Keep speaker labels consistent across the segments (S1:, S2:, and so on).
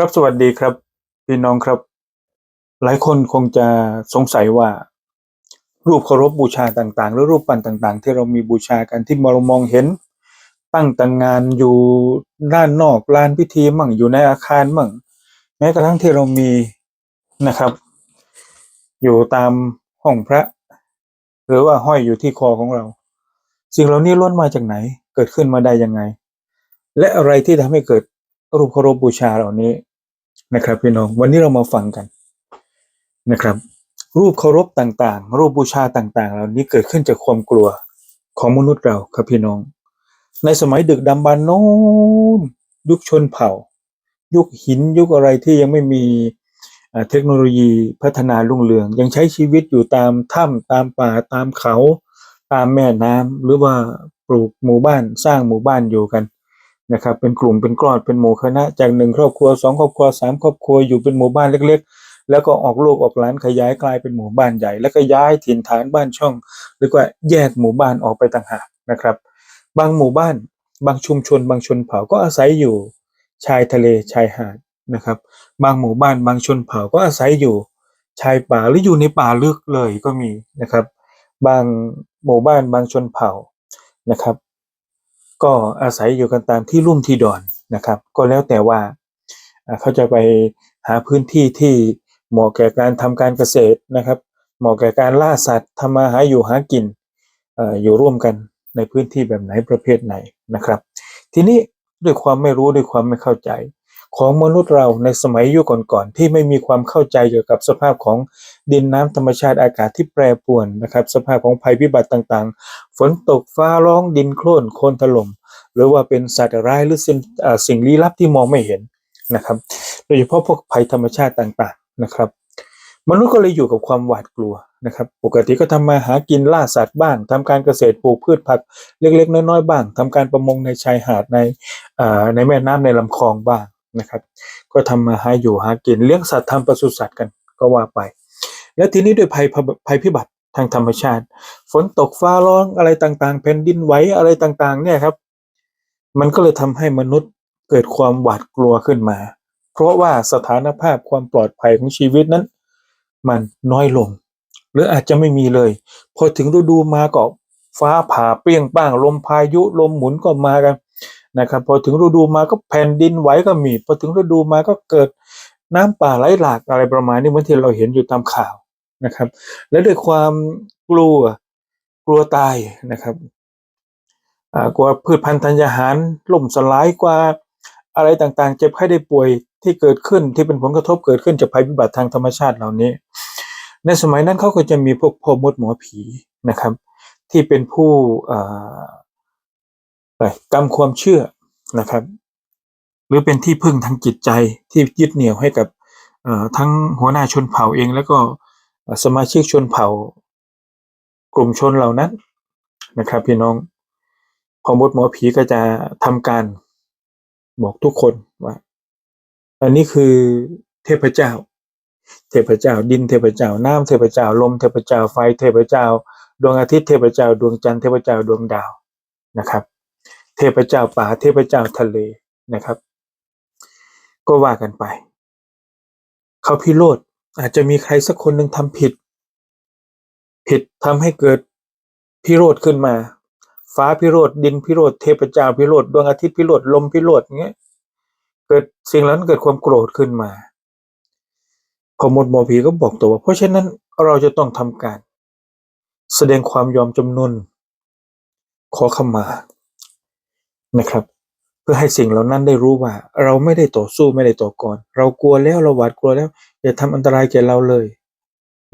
S1: ครับสวัสดีครับ พี่น้องครับ หลายคนคงจะสงสัยว่า รูปเคารพบูชาต่างๆ หรือรูปปั้นต่างๆ ที่เรามีบูชากันที่เรมองเห็น ตั้งแต่งงานอยู่ด้านนอกลานพิธีมั่งอยู่ในอาคารมั่งแม้กระทั่งที่เรามีนะครับ อยู่ตามห้องพระ หรือว่าห้อยอยู่ที่คอของเรา สิ่งเหล่านี้ล้วนมาจากไหน เกิดขึ้นมาได้ยังไง และอะไรที่ทำให้เกิดรูปเคารพบูชาเหล่านี้ นะครับพี่น้องวันนี้เรามาฟังกันนะครับ รูปเคารพต่างๆ รูปบูชาต่างๆ เหล่านี้เกิดขึ้นจากความกลัวของมนุษย์เราครับพี่น้อง ในสมัยดึกดำบรรพ์โน้นยุคชนเผ่า ยุคหินยุคอะไรที่ยังไม่มีเทคโนโลยีพัฒนารุ่งเรือง ยังใช้ชีวิตอยู่ตามถ้ำตามป่าตามเขา ตามแม่น้ำหรือว่าปลูกหมู่บ้านสร้างหมู่บ้านอยู่กัน นะครับเป็นกลุ่มเป็นกลอดเป็นหมู่คณะจากหนึ่งครอบครัวสองครอบครัวสามครอบครัวอยู่เป็นหมู่บ้านเล็ก ๆ แล้วก็ออกลูกออกหลานขยายกลายเป็นหมู่บ้านใหญ่ แล้วก็ย้ายถิ่นฐานบ้านช่อง หรือว่าแยกหมู่บ้านออกไปต่างหากนะครับ บางหมู่บ้าน บางชุมชน บางชนเผ่าก็อาศัยอยู่ชายทะเลชายหาดนะครับ บางหมู่บ้านบางชนเผ่าก็อาศัยอยู่ชายป่าหรืออยู่ในป่าลึกเลยก็มีนะครับ บางหมู่บ้านบางชนเผ่านะครับ ก็อาศัยอยู่กันตามที่ลุ่มที่ดอนนะครับ ก็แล้วแต่ว่าเขาจะไปหาพื้นที่ที่เหมาะแก่การทำการเกษตรนะครับ เหมาะแก่การล่าสัตว์ทำมาหาอยู่หากินอยู่ร่วมกันในพื้นที่แบบไหนประเภทไหนนะครับ ทีนี้ด้วยความไม่รู้ด้วยความไม่เข้าใจ ของมนุษย์เราในสมัยยุคก่อนๆที่ไม่มีความเข้าใจเกี่ยวกับสภาพของดินน้ำธรรมชาติอากาศที่แปรปรวนนะครับ สภาพของภัยพิบัติต่างๆ ฝนตกฟ้าร้องดินโคลนโคลนถล่มหรือว่าเป็นสัตว์ร้ายหรือสิ่งสิ่งลี้ลับที่มองไม่เห็นนะครับ โดยเฉพาะพวกภัยธรรมชาติต่างๆนะครับ มนุษย์ก็เลยอยู่กับความหวาดกลัวนะครับ ปกติก็ทำมาหากินล่าสัตว์บ้างทำการเกษตรปลูกพืชผักเล็กๆ น้อยๆบ้างทำการประมงในชายหาดในในแม่น้ำในลำคลองบ้าง นะครับ ก็ทำมาหาอยู่หากินเลี้ยงสัตว์ทำปศุสัตว์กันก็ว่าไป แล้วทีนี้ด้วยภัยภัยพิบัติทางธรรมชาติ ฝนตกฟ้าร้องอะไรต่างๆแผ่นดินไหวอะไรต่างๆ เนี่ยครับ มันก็เลยทำให้มนุษย์เกิดความหวาดกลัวขึ้นมา เพราะว่าสถานภาพความปลอดภัยของชีวิตนั้น มันน้อยลง หรืออาจจะไม่มีเลย พอถึงฤดูมาก็ฟ้าผ่าเปรี้ยงป้างลมพายุลมหมุนก็มากัน นะครับพอถึงฤดูมาก็แผ่นดินไหวก็มีพอถึงฤดูมาก็เกิดน้ำป่าไหลหลากอะไรประมาณนี้เหมือนที่เราเห็นอยู่ตามข่าวนะครับ และด้วยความกลัวกลัวตายนะครับกลัวพืชพันธุ์ธัญญาหารล่มสลายกว่าอะไรต่างๆ เจ็บไข้ได้ป่วยที่เกิดขึ้นที่เป็นผลกระทบเกิดขึ้นจากภัยพิบัติทางธรรมชาติเหล่านี้ ในสมัยนั้นเขาก็จะมีพวกพ่อมดหมอผีนะครับ ที่เป็นผู้ อ่ารกำความเชื่อนะครับ หรือเป็นที่พึ่งทางจิตใจที่ยึดเหนี่ยวให้กับทั้งหัวหน้าชนเผ่าเอง แล้วก็สมาชิกชนเผ่ากลุ่มชนเหล่านั้นนะครับ พี่น้องพอมดหมอผีก็จะทำการบอกทุกคนว่า อันนี้คือเทพเจ้า เทพเจ้า ดินเทพเจ้า น้ำเทพเจ้า ลมเทพเจ้า ไฟเทพเจ้า ดวงอาทิตย์เทพเจ้า ดวงจันทร์เทพเจ้า ดวงดาวนะครับ เทพเจ้าป่าเทพเจ้าทะเลนะครับ ก็ว่ากันไป เขาพิโรธอาจจะมีใครสักคนหนึ่งทำผิด ผิดทำให้เกิดพิโรธขึ้นมา ฟ้าพิโรธดินพิโรธเทพเจ้าพิโรธดวงอาทิตย์พิโรธลมพิโรธเงี้ยเกิดสิ่งเหล่านั้นเกิดความโกรธขึ้นมาพอหมดหมอผีก็บอกตัวว่าเพราะฉะนั้นเราจะต้องทำการ แสดงความยอมจำนนขอขมา นะครับ เพื่อให้สิ่งเหล่านั้นได้รู้ว่า เราไม่ได้ต่อสู้ไม่ได้ต่อกรเรากลัวแล้วเราหวาดกลัวแล้ว อย่าทำอันตรายแก่เราเลย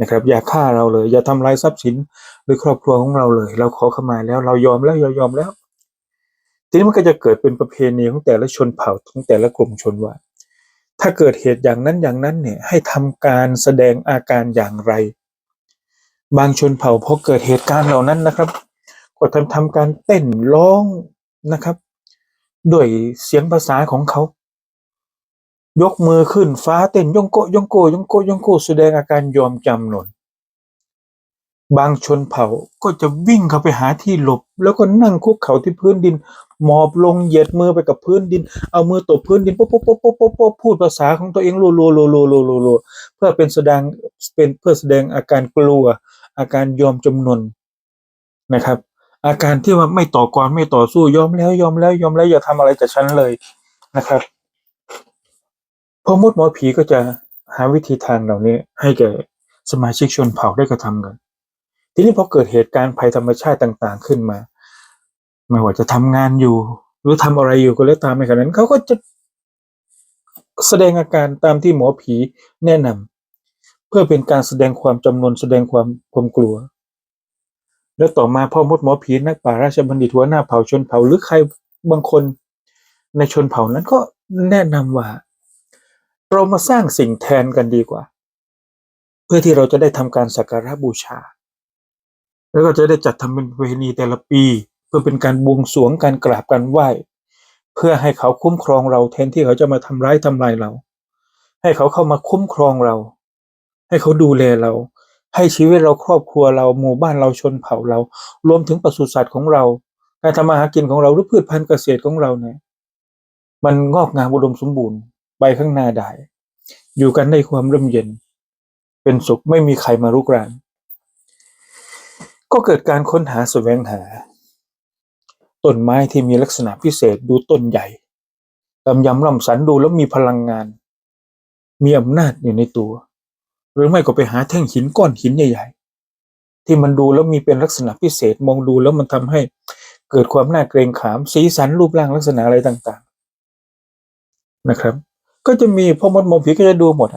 S1: นะครับ อย่าฆ่าเราเลย อย่าทำลายทรัพย์สินหรือครอบครัวของเราเลย เราขอขมาแล้ว เรายอมแล้วเรายอมแล้ว ทีนี้มันก็จะเกิดเป็นประเพณีของแต่ละชนเผ่าของแต่ละกลุ่มชนว่า ถ้าเกิดเหตุอย่างนั้นอย่างนั้นเนี่ยให้ทำการแสดงอาการอย่างไร บางชนเผ่าพอเกิดเหตุการณ์เหล่านั้นนะครับ ก็ทำทำการเต้นร้องนะครับ ด้วยเสียงภาษาของเขา ยกมือขึ้นฟ้าเต้นยงโกยงโกยงโกยงโกแสดงอาการยอมจำนนบางชนเผ่าก็จะวิ่งเข้าไปหาที่หลบ แล้วก็นั่งคุกเข่าที่พื้นดิน หมอบลงเหยียดมือไปกับพื้นดิน เอามือตบพื้นดินปุ๊บปุ๊บปุ๊บปุ๊บปุ๊บปุ๊บพูดภาษาของตัวเองรัวรัวรัวรัวรัวรัวรัวเพื่อเป็นแสดงเป็นเพื่อแสดงอาการกลัว อาการยอมจำนนนะครับ อาการที่ว่าไม่ต่อกรไม่ต่อสู้ยอมแล้วยอมแล้วยอมแล้วอย่าทำอะไรกับฉันเลยนะครับพอมดหมอผีก็จะหาวิธีทางเหล่านี้ให้แก่สมาชิกชนเผ่าได้กระทำกัน ทีนี้พอเกิดเหตุการณ์ภัยธรรมชาติต่างๆขึ้นมา ไม่ว่าจะทำงานอยู่ หรือทำอะไรอยู่ก็แล้วตามในขณะนั้นเขาก็จะแสดงอาการตามที่หมอผีแนะนำเพื่อเป็นการแสดงความจำนวนแสดงความความกลัว แล้วต่อมาพ่อมดหมอผีนักป่าราชบัณฑิตหัวหน้าเผ่าชนเผ่าหรือใครบางคนในชนเผ่านั้นก็แนะนำว่า เรามาสร้างสิ่งแทนกันดีกว่า เพื่อที่เราจะได้ทำการสักการะบูชา แล้วก็จะได้จัดทำเป็นเพณีแต่ละปี เพื่อเป็นการบวงสรวงการกราบการไหว้ เพื่อให้เขาคุ้มครองเราแทนที่เขาจะมาทำร้ายทำลายเรา ให้เขาเข้ามาคุ้มครองเรา ให้เขาดูแลเรา ให้ชีวิตเราครอบครัวเราหมู่บ้านเราชนเผ่าเรา รวมถึงปศุสัตว์ของเรา การทำมาหากินของเราหรือพืชพันธุ์เกษตรของเราเนี่ยมันงอกงามอุดมสมบูรณ์ไปข้างหน้าได้ อยู่กันในความร่มเย็น เป็นสุขไม่มีใครมารุกราน ก็เกิดการค้นหาแสวงหา ต้นไม้ที่มีลักษณะพิเศษดูต้นใหญ่ลำยำลำสันดูแล้วมีพลังงาน มีอำนาจอยู่ในตัว หรือไม่ก็ไปหาแท่งหินก้อนหินใหญ่ๆ ที่มันดูแล้วมีเป็นลักษณะพิเศษมองดูแล้วมันทำให้เกิดความน่าเกรงขาม สีสันรูปร่างลักษณะอะไรต่างๆนะครับ ก็จะมีพ่อมดมอผีก็จะดูหมด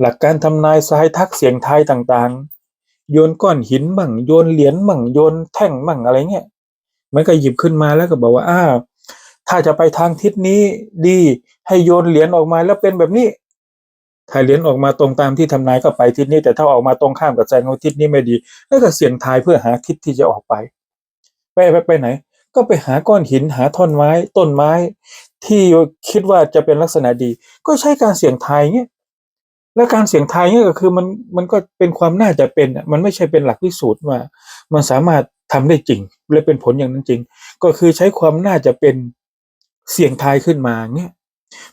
S1: หลักการทำนายทายทักเสียงทายต่างๆ โยนก้อนหินมั่งโยนเหรียญมั่งโยนแท่งมั่งอะไรเงี้ยมันก็หยิบขึ้นมาแล้วก็บอกว่าอ้าวถ้าจะไปทางทิศนี้ดีให้โยนเหรียญออกมาแล้วเป็นแบบนี้ ถ้าเหรียญออกมาตรงตามที่ทำนายก็ไปทิศนี้ แต่ถ้าออกมาตรงข้ามกับแสงของทิศนี้ไม่ดีแล้วก็เสี่ยงทายเพื่อหาทิศที่จะออกไป ไปไปไปไหน ก็ไปหาก้อนหินหาท่อนไม้ ต้นไม้ ที่คิดว่าจะเป็นลักษณะดี ก็ใช้การเสี่ยงทายเงี้ยและการเสี่ยงทายเนี่ยก็คือมันมันก็เป็นความน่าจะเป็นมันไม่ใช่เป็นหลักพิสูจน์ว่า มันสามารถทำได้จริง และเป็นผลอย่างนั้นจริง ก็คือใช้ความน่าจะเป็นเสี่ยงทายขึ้นมาเนี่ย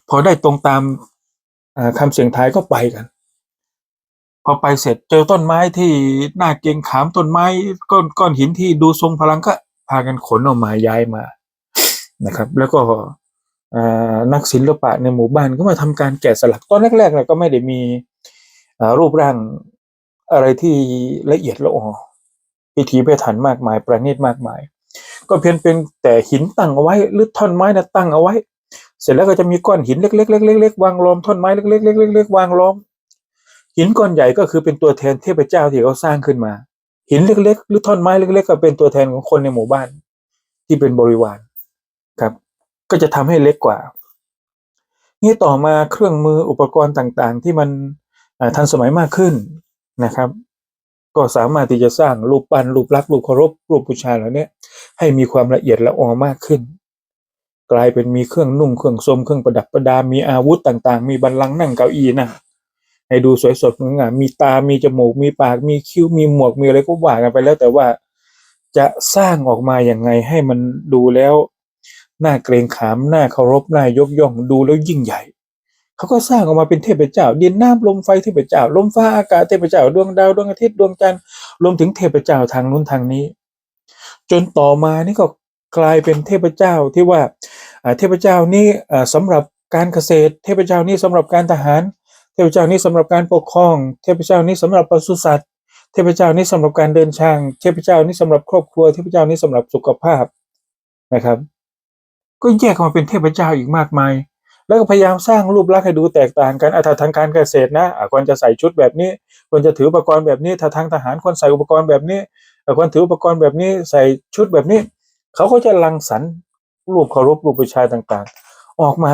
S1: พอได้ตรงตาม อ่าคำเสียงทายก็ไปกัน พอไปเสร็จเจอต้นไม้ที่น่าเกงขามต้นไม้ก้อนก้อนหินที่ดูทรงพลังก็พากันขนออกมาย้ายมานะครับ แล้วก็นักศิลปะในหมู่บ้านก็มาทำการแกะสลักตอนแรกๆเนี่ยก็ไม่ได้มีรูปร่างอะไรที่ละเอียดละออพิธีพิถันมากมาย ประณีตมากมาย ก็เพียงเป็นแต่หินตั้งเอาไว้หรือท่อนไม้นะตั้งเอาไว้ เสร็จแล้วก็จะมีก้อนหินเล็กๆเล็กๆๆวางล้อมท่อนไม้เล็กๆเล็กๆวางล้อม หินก้อนใหญ่ก็คือเป็นตัวแทนเทพเจ้าที่เขาสร้างขึ้นมา หินเล็ก ๆ หรือท่อนไม้เล็ก ๆ ก็เป็นตัวแทนของคนในหมู่บ้าน ที่เป็นบริวารครับ ก็จะทำให้เล็กกว่านี่ต่อมาเครื่องมืออุปกรณ์ต่างๆ ที่มันทันสมัยมากขึ้นนะครับ ก็สามารถที่จะสร้างรูปปั้นรูปลักษณ์รูปเคารพรูปบูชาเหล่านี้ให้มีความละเอียดละออมากขึ้น กลายเป็นมีเครื่องนุ่งเครื่องสมเครื่องประดับประดา มีอาวุธต่างๆ มีบัลลังก์นั่งเก้าอี้นั่งให้ดูสวยสดงดงามมีตา มีจมูก มีปาก มีคิ้ว มีหมวก มีอะไรก็ว่ากันไปแล้ว แต่ว่าจะสร้างออกมาอย่างไงให้มันดูแล้วน่าเกรงขามน่าเคารพน่ายกย่องดูแล้วยิ่งใหญ่ เขาก็สร้างออกมาเป็นเทพเจ้า ดินน้ำลมไฟเทพเจ้า ลมฟ้าอากาศเทพเจ้าดวงดาวดวงอาทิตย์ดวงจันทร์รวมถึงเทพเจ้าทางนู้นทางนี้ จนต่อมานี่ก็กลายเป็นเทพเจ้าที่ว่า เทพเจ้านี่อ่าสำหรับการเกษตร เทพเจ้านี่สำหรับการทหาร เทพเจ้านี่สำหรับการปกครอง เทพเจ้านี่สำหรับปศุสัตว์ เทพเจ้านี่สำหรับการเดินทาง เทพเจ้านี่สำหรับครอบครัว เทพเจ้านี่สำหรับสุขภาพนะครับ ก็แยกออกมาเป็นเทพเจ้าอีกมากมาย แล้วก็พยายามสร้างรูปลักษณ์ให้ดูแตกต่างกันอะถ้าทางการเกษตรนะควรจะใส่ชุดแบบนี้ควรจะถืออุปกรณ์แบบนี้ถ้าทางทหารควรใส่อุปกรณ์แบบนี้ควรถืออุปกรณ์แบบนี้ใส่ชุดแบบนี้ เขาก็จะรังสรรค์ รูปเคารพรูปบูชาต่างๆ ออกมา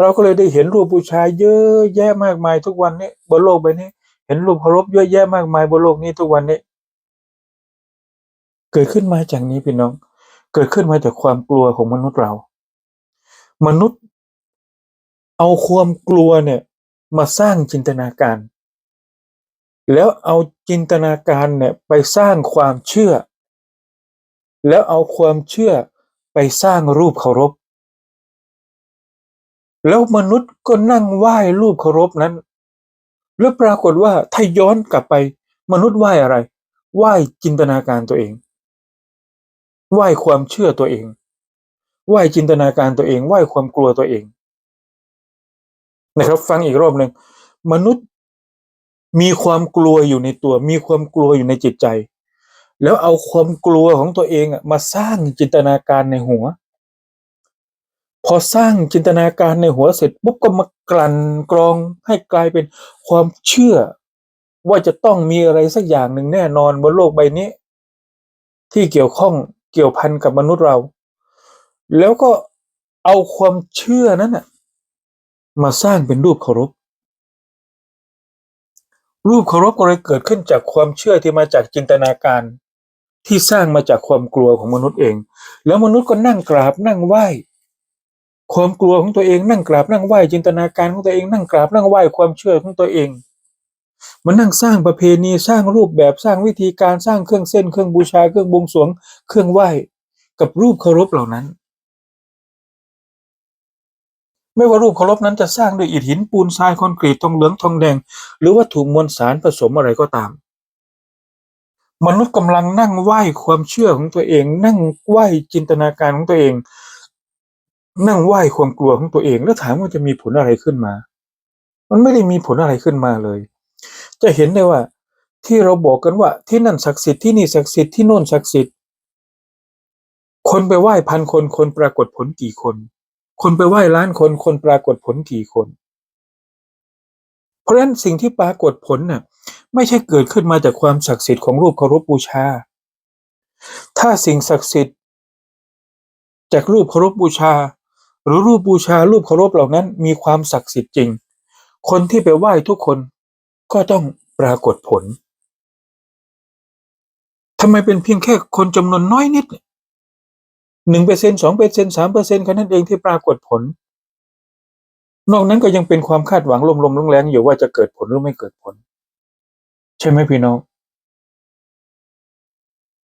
S1: เราก็เลยได้เห็นรูปบูชาเยอะแยะมากมายทุกวันนี้บนโลกใบนี้ เห็นรูปเคารพเยอะแยะมากมายบนโลกนี้ทุกวันนี้ เกิดขึ้นมาจากนี้พี่น้อง เกิดขึ้นมาจากความกลัวของมนุษย์เรา มนุษย์ เอาความกลัวเนี่ย มาสร้างจินตนาการ แล้วเอาจินตนาการเนี่ยไปสร้างความเชื่อแล้วเอาความเชื่อ ไปสร้างรูปเคารพ แล้วมนุษย์ก็นั่งไหว้รูปเคารพนั้น แล้วปรากฏว่าถ้าย้อนกลับไป มนุษย์ไหว้อะไร ไหว้จินตนาการตัวเอง ไหว้ความเชื่อตัวเอง ไหว้จินตนาการตัวเอง ไหว้ความกลัวตัวเอง นะครับ ฟังอีกรอบหนึ่งมนุษย์มีความกลัวอยู่ในตัว มีความกลัวอยู่ในจิตใจ แล้วเอาความกลัวของตัวเองมาสร้างจินตนาการในหัว พอสร้างจินตนาการในหัวเสร็จปุ๊บก็มากลั่นกรองให้กลายเป็นความเชื่อ ว่าจะต้องมีอะไรสักอย่างหนึ่งแน่นอนบนโลกใบนี้ ที่เกี่ยวข้องเกี่ยวพันกับมนุษย์เรา แล้วก็เอาความเชื่อนั้นนะมาสร้างเป็นรูปเคารพรูปเคารพก็เลยเกิดขึ้นจากความเชื่อที่มาจากจินตนาการ ที่สร้างมาจากความกลัวของมนุษย์เอง แล้วมนุษย์ก็นั่งกราบนั่งไหว้ ความกลัวของตัวเองนั่งกราบนั่งไหว้จินตนาการของตัวเองนั่งกราบนั่งไหว้ความเชื่อของตัวเอง มันนั่งสร้างประเพณีสร้างรูปแบบสร้างวิธีการสร้างเครื่องเส้นเครื่องบูชาเครื่องบวงสรวง เครื่องไหว้กับรูปเคารพเหล่านั้น ไม่ว่ารูปเคารพนั้นจะสร้างด้วยอิฐหินปูนทรายคอนกรีตทองเหลืองทองแดง หรือวัตถุมวลสารผสมอะไรก็ตาม มนุษย์กำลังนั่งไหว้ความเชื่อของตัวเอง นั่งไหว้จินตนาการของตัวเอง นั่งไหว้ความกลัวของตัวเอง แล้วถามว่าจะมีผลอะไรขึ้นมา มันไม่ได้มีผลอะไรขึ้นมาเลย จะเห็นได้ว่า ที่เราบอกกันว่า ที่นั่นศักดิ์สิทธิ์ที่นี่ศักดิ์สิทธิ์ที่โน่นศักดิ์สิทธิ์คนไปไหว้พันคนคนปรากฏผลกี่คน คนไปไหว้ล้านคนคนปรากฏผลกี่คน เพราะฉะนั้นสิ่งที่ปรากฏผลน่ะ ไม่ใช่เกิดขึ้นมาจากความศักดิ์สิทธิ์ของรูปเคารพบูชา ถ้าสิ่งศักดิ์สิทธิ์ จากรูปเคารพบูชา หรือรูปบูชารูปเคารพเหล่านั้น มีความศักดิ์สิทธิ์จริง คนที่ไปไหว้ทุกคนก็ต้องปรากฏผลทำไมเป็นเพียงแค่คนจำนวนน้อยนิดหนึ่งเปอร์เซ็นสองเปอร์เซ็นสามเปอร์เซ็นแค่นั้นเองที่ปรากฏผล นอกนั้นก็ยังเป็นความคาดหวังลมๆแรงๆอยู่ว่าจะเกิดผลหรือไม่เกิดผล ใช่ไหมพี่น้อง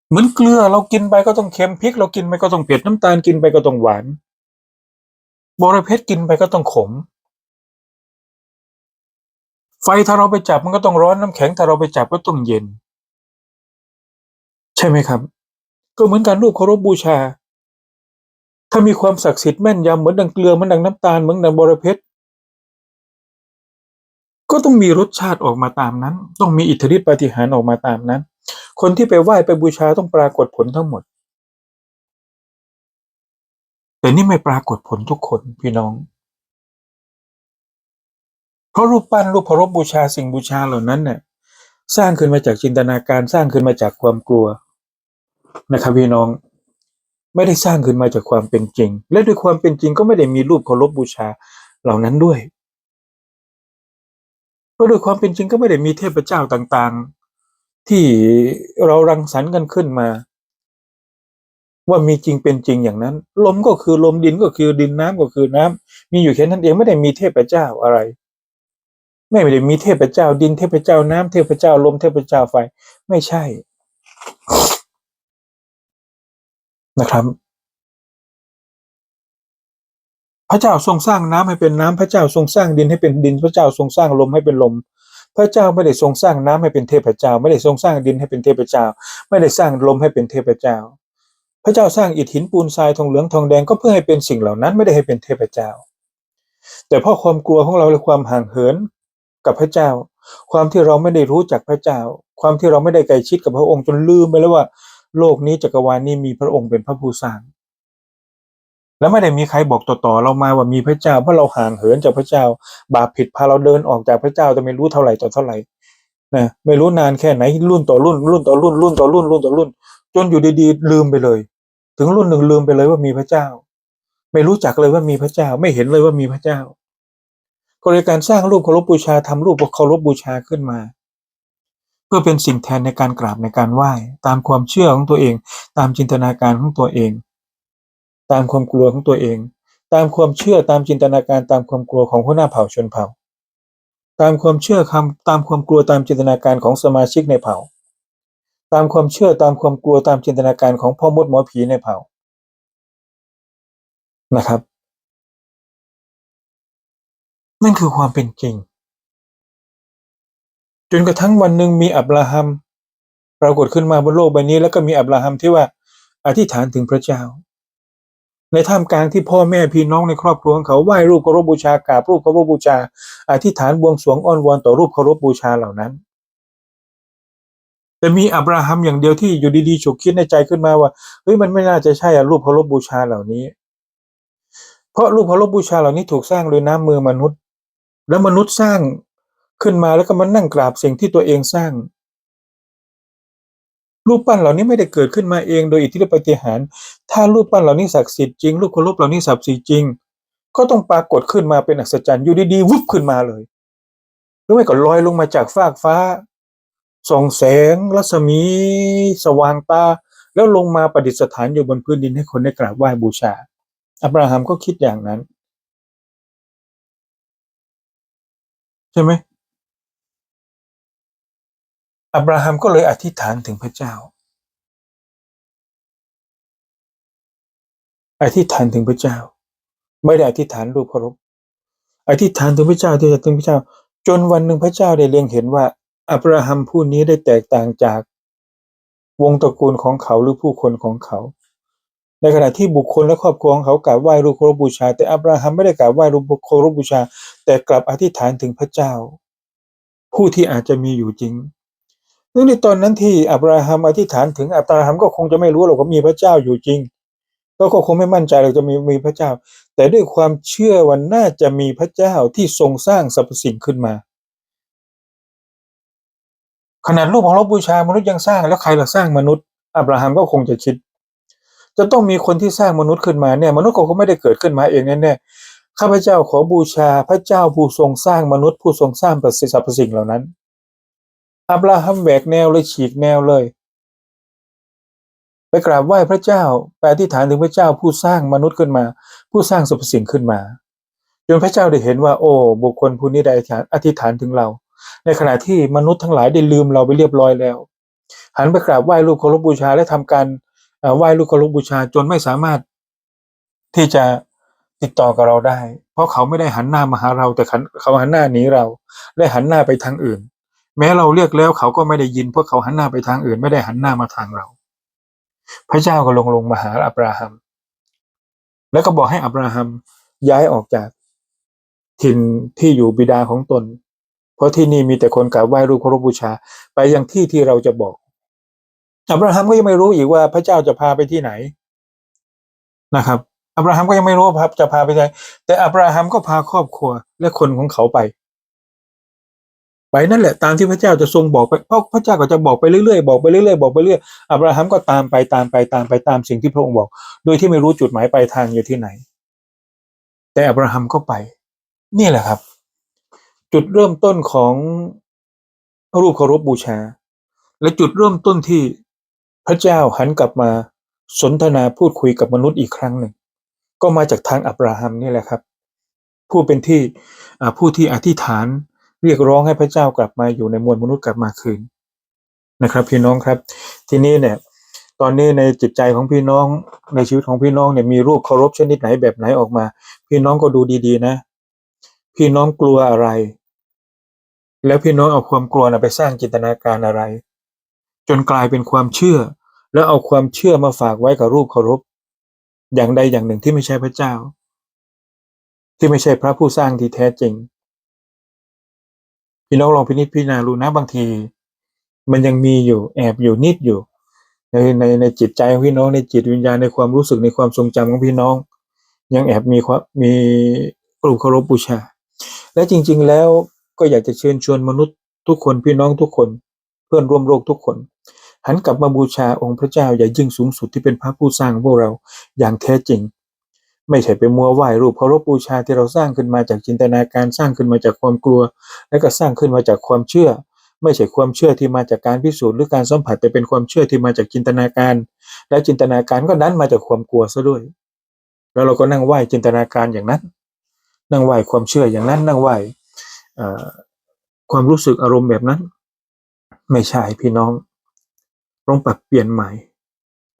S1: เหมือนเกลือเรากินไปก็ต้องเค็มพริก เรากินไปก็ต้องเผ็ดน้ำตาลกินไปก็ต้องหวานบรเพชรกินไปก็ต้องขม ไฟถ้าเราไปจับมันก็ต้องร้อนน้ำแข็งถ้าเราไปจับก็ต้องเย็น ใช่ไหมครับ ก็เหมือนการรูปเคารพบูชา ถ้ามีความศักดิ์สิทธิ์แม่นยำเหมือนดังเกลือเหมือนดังน้ำตาลเหมือนดังบรเพชร ก็ต้องมีรสชาติออกมาตามนั้น ต้องมีอิทธิฤทธิปาฏิหาริย์ออกมาตามนั้น คนที่ไปไหว้ไปบูชาต้องปรากฏผลทั้งหมด แต่นี่ไม่ปรากฏผลทุกคนพี่น้อง เพราะรูปปั้นรูปเคารพบูชาสิ่งบูชาเหล่านั้นเนี่ยสร้างขึ้นมาจากจินตนาการสร้างขึ้นมาจากความกลัวนะครับพี่น้องไม่ได้สร้างขึ้นมาจากความเป็นจริง และด้วยความเป็นจริงก็ไม่ได้มีรูปเคารพบูชาเหล่านั้นด้วย ก็ด้วยความเป็นจริงก็ไม่ได้มีเทพเจ้าต่างๆ ที่เรารังสรรค์กันขึ้นมา ว่ามีจริงเป็นจริงอย่างนั้น ลมก็คือลมดินก็คือดินน้ำก็คือน้ำมีอยู่แค่นั้นเองไม่ได้มีเทพเจ้าอะไรไม่ได้มีเทพเจ้าดินเทพเจ้าน้ำเทพเจ้าลมเทพเจ้าไฟ ไม่ใช่นะครับ พระเจ้าทรงสร้างน้ำให้เป็นน้ำพระเจ้าทรงสร้างดินให้เป็นดิน พระเจ้าทรงสร้างลมให้เป็นลม พระเจ้าไม่ได้ทรงสร้างน้ำให้เป็นเทพเจ้า ไม่ได้ทรงสร้างดินให้เป็นเทพเจ้า ไม่ได้สร้างลมให้เป็นเทพเจ้า พระเจ้าสร้างอิฐหินปูนทรายทองเหลืองทองแดงก็เพื่อให้เป็นสิ่งเหล่านั้นไม่ได้ให้เป็นเทพเจ้า แต่เพราะความกลัวของเราและความห่างเหินกับพระเจ้า ความที่เราไม่ได้รู้จักพระเจ้า ความที่เราไม่ได้ใกล้ชิดกับพระองค์จนลืมไปแล้วว่า โลกนี้จักรวาลนี้มีพระองค์เป็นพระผู้สร้าง แล้วไม่ได้มีใครบอกต่อๆเรามาว่ามีพระเจ้าเพราะเราห่างเหินจากพระเจ้า บาปผิดพาเราเดินออกจากพระเจ้าแต่ไม่รู้เท่าไหร่ต่อเท่าไหร่นะไม่รู้นานแค่ไหนรุ่นต่อรุ่น รุ่นต่อรุ่น รุ่นต่อรุ่นรุ่นต่อรุ่น จนอยู่ดีๆ ลืมไปเลย ถึงรุ่นหนึ่งลืมไปเลยว่ามีพระเจ้า ไม่รู้จักเลยว่ามีพระเจ้า ไม่เห็นเลยว่ามีพระเจ้าก็เลยการสร้างรูปเคารพบูชาทำรูปเคารพบูชาขึ้นมา เพื่อเป็นสิ่งแทนในการกราบในการไหว้ ตามความเชื่อของตัวเอง ตามจินตนาการของตัวเอง ตามความกลัวของตัวเอง ตามความเชื่อตามจินตนาการตามความกลัวของหัวหน้าเผ่าชนเผ่า ตามความเชื่อคำตามความกลัวตามจินตนาการของสมาชิกในเผ่า ตามความเชื่อตามความกลัวตามจินตนาการของพ่อมดหมอผีในเผ่านะครับ นั่นคือความเป็นจริง จนกระทั่งวันหนึ่งมีอับราฮัมปรากฏขึ้นมาบนโลกใบนี้ แล้วก็มีอับราฮัมที่ว่าอธิษฐานถึงพระเจ้า ในท่ามกลางที่พ่อแม่พี่น้องในครอบครัวของเขาไหว้รูปเคารพบูชากราบรูปเคารพบูชาอธิษฐานบวงสรวงอ้อนวอนต่อรูปเคารพบูชาเหล่านั้น แต่มีอับราฮัมอย่างเดียวที่อยู่ดีๆฉุกคิดในใจขึ้นมาว่าเฮ้ยมันไม่น่าจะใช่รูปเคารพบูชาเหล่านี้ เพราะรูปเคารพบูชาเหล่านี้ถูกสร้างโดยน้ำมือมนุษย์ แล้วมนุษย์สร้างขึ้นมาแล้วก็มานั่งกราบสิ่งที่ตัวเองสร้าง รูปปั้นเหล่านี้ไม่ได้เกิดขึ้นมาเองโดยอิทธิฤทธิปฏิหาร ถ้ารูปปั้นเหล่านี้ศักดิ์สิทธิ์จริงรูปเคารพเหล่านี้ศักดิ์สิทธิ์จริง ก็ต้องปรากฏขึ้นมาเป็นอัศจรรย์อยู่ดีๆวุบขึ้นมาเลยหรือไม่ก็ลอยลงมาจากฟากฟ้าส่องแสงรัศมี สว่างตา แล้วลงมาประดิษฐานอยู่บนพื้นดินให้คนได้กราบไหว้บูชา อับราฮัมก็คิดอย่างนั้น ใช่ไหม อับราฮัมก็เลยอธิษฐานถึงพระเจ้า อธิษฐานถึงพระเจ้า ไม่ได้อธิษฐานรูปเคารพอธิษฐานถึงพระเจ้าที่จะถึงพระเจ้า จนวันหนึ่งพระเจ้าได้เล็งเห็นว่า อับราฮัมผู้นี้ได้แตกต่างจากวงตระกูลของเขาหรือผู้คนของเขา ในขณะที่บุคคลและครอบครัวของเขากราบไหว้รูปเคารพบูชา แต่อับราฮัมไม่ได้กราบไหว้รูปเคารพบูชา แต่กลับอธิษฐานถึงพระเจ้า ผู้ที่อาจจะมีอยู่จริง ซึ่งในตอนนั้นที่อับราฮัมอธิษฐานถึงอับราฮัมก็คงจะไม่รู้หรอกว่ามีพระเจ้าอยู่จริง ก็คงไม่มั่นใจหรอกจะมีมีพระเจ้า แต่ด้วยความเชื่อว่าน่าจะมีพระเจ้าที่ทรงสร้างสรรพสิ่งขึ้นมา ขนาดรูปของรบบูชามนุษย์ยังสร้างแล้วใครล่ะสร้างมนุษย์ อับราฮัมก็คงจะคิด จะต้องมีคนที่สร้างมนุษย์ขึ้นมาเนี่ยมนุษย์ก็คงไม่ได้เกิดขึ้นมาเองแน่ๆข้าพเจ้าขอบูชาพระเจ้าผู้ทรงสร้างมนุษย์ผู้ทรงสร้างสรรพสิ่งเหล่านั้น อับราฮัมแหวกแนวเลยฉีกแนวเลย ไปกราบไหว้พระเจ้าไปอธิษฐานถึงพระเจ้าผู้สร้างมนุษย์ขึ้นมา ผู้สร้างสรรพสิ่งขึ้นมาจนพระเจ้าได้เห็นว่า โอ้ บุคคลผู้นี้ได้อธิษฐานถึงเรา ในขณะที่มนุษย์ทั้งหลายได้ลืมเราไปเรียบร้อยแล้ว หันไปกราบไหว้รูปเคารพบูชาและทำการไหว้รูปเคารพบูชาจนไม่สามารถที่จะติดต่อกับเราได้ เพราะเขาไม่ได้หันหน้ามาหาเราแต่เขาหันหน้าหนีเรา และหันหน้าไปทางอื่น แม้เราเรียกแล้วเขาก็ไม่ได้ยินเพราะเขาหันหน้าไปทางอื่นไม่ได้หันหน้ามาทางเรา พระเจ้าก็ลงลงมาหาอับราฮัม แล้วก็บอกให้อับราฮัมย้ายออกจากถิ่นที่อยู่บิดาของตน เพราะที่นี่มีแต่คนกราบไหว้รูปเคารพบูชา ไปยังที่ที่เราจะบอก อับราฮัมก็ยังไม่รู้อีกว่าพระเจ้าจะพาไปที่ไหนนะครับอับราฮัมก็ยังไม่รู้ว่าจะพาไปที่ไหนแต่อับราฮัมก็พาครอบครัวและคนของเขาไป ไปนั่นแหละตามที่พระเจ้าจะทรงบอกไปเพราะพระเจ้าก็จะบอกไปเรื่อยๆบอกไปเรื่อยๆบอกไปเรื่อยอับราฮัมก็ตามไปตามไปตามไปตามสิ่งที่พระองค์บอก โดยที่ไม่รู้จุดหมายปลายทางอยู่ที่ไหน แต่อับราฮัมก็ไป นี่แหละครับ จุดเริ่มต้นของรูปเคารพบูชา และจุดเริ่มต้นที่พระเจ้าหันกลับมาสนทนาพูดคุยกับมนุษย์อีกครั้งหนึ่ง ก็มาจากทางอับราฮัมนี่แหละครับ ผู้เป็นที่ผู้ที่อธิษฐาน เรียกร้องให้พระเจ้ากลับมาอยู่ในมวลมนุษย์กลับมาคืนนะครับ พี่น้องครับ ทีนี้เนี่ย ตอนนี้ในจิตใจของพี่น้องในชีวิตของพี่น้องเนี่ยมีรูปเคารพชนิดไหนแบบไหนออกมา พี่น้องก็ดูดีๆนะ พี่น้องกลัวอะไร แล้วพี่น้องเอาความกลัวนะไปสร้างจินตนาการอะไร จนกลายเป็นความเชื่อ แล้วเอาความเชื่อมาฝากไว้กับรูปเคารพอย่างใดอย่างหนึ่งที่ไม่ใช่พระเจ้า ที่ไม่ใช่พระผู้สร้างที่แท้จริง พี่น้องลองพินิจพิจารณาดูนะบางที มันยังมีอยู่แอบอยู่นิดอยู่ ในในในจิตใจของพี่น้องในจิตวิญญาณในความรู้สึกในความทรงจำของพี่น้อง ยังแอบมีความมีรูปเคารพบูชา และจริง ๆ แล้วก็อยากจะเชิญชวนมนุษย์ทุกคนพี่น้องทุกคน เพื่อนร่วมโลกทุกคน หันกลับมาบูชาองค์พระเจ้าอย่ายิ่งสูงสุดที่เป็นพระผู้สร้างพวกเราอย่างแท้จริง ไม่ใช่ไปมัวไหว้รูปเคารพบูชาที่เราสร้างขึ้นมาจากจินตนาการสร้างขึ้นมาจากความกลัว และก็สร้างขึ้นมาจากความเชื่อ ไม่ใช่ความเชื่อที่มาจากการพิสูจน์หรือการสัมผัสแต่เป็นความเชื่อที่มาจากจินตนาการ และจินตนาการก็นั้นมาจากความกลัวซะด้วย แล้วเราก็นั่งไหว้จินตนาการอย่างนั้น นั่งไหว้ความเชื่ออย่างนั้น นั่งไหว้ความรู้สึกอารมณ์แบบนั้น ไม่ใช่พี่น้องต้องปรับเปลี่ยนใหม่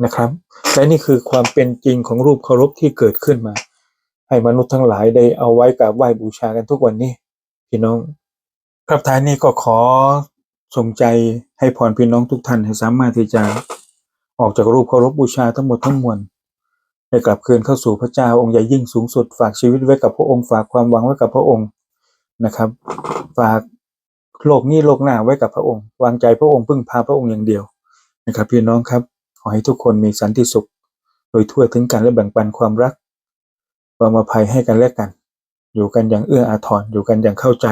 S1: นะครับ และนี่คือความเป็นจริงของรูปเคารพที่เกิดขึ้นมา ให้มนุษย์ทั้งหลายได้เอาไว้กราบไหว้บูชากันทุกวันนี้ พี่น้อง ครับท้ายนี้ก็ขอส่งใจให้พรพี่น้องทุกท่านให้สามารถที่จะออกจากรูปเคารพบูชาทั้งหมดทั้งมวลให้กลับคืนเข้าสู่พระเจ้าองค์ใหญ่ยิ่งสูงสุด ฝากชีวิตไว้กับพระองค์ฝากความหวังไว้กับพระองค์นะครับ ฝากโลกนี้โลกหน้าไว้กับพระองค์ วางใจพระองค์พึ่งพาพระองค์อย่างเดียวนะครับ พี่น้องครับ ให้ทุกคนมีสันติสุข โดยทั่วถึงกันและแบ่งปันความรัก ความอภัยให้กันและกัน อยู่กันอย่างเอื้ออาทรอยู่กันอย่างเข้าใจ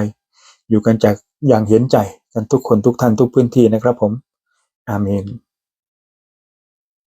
S1: อยู่กันจากอย่างเห็นใจกันทุกคนทุกท่านทุกพื้นที่นะครับผม อาเมน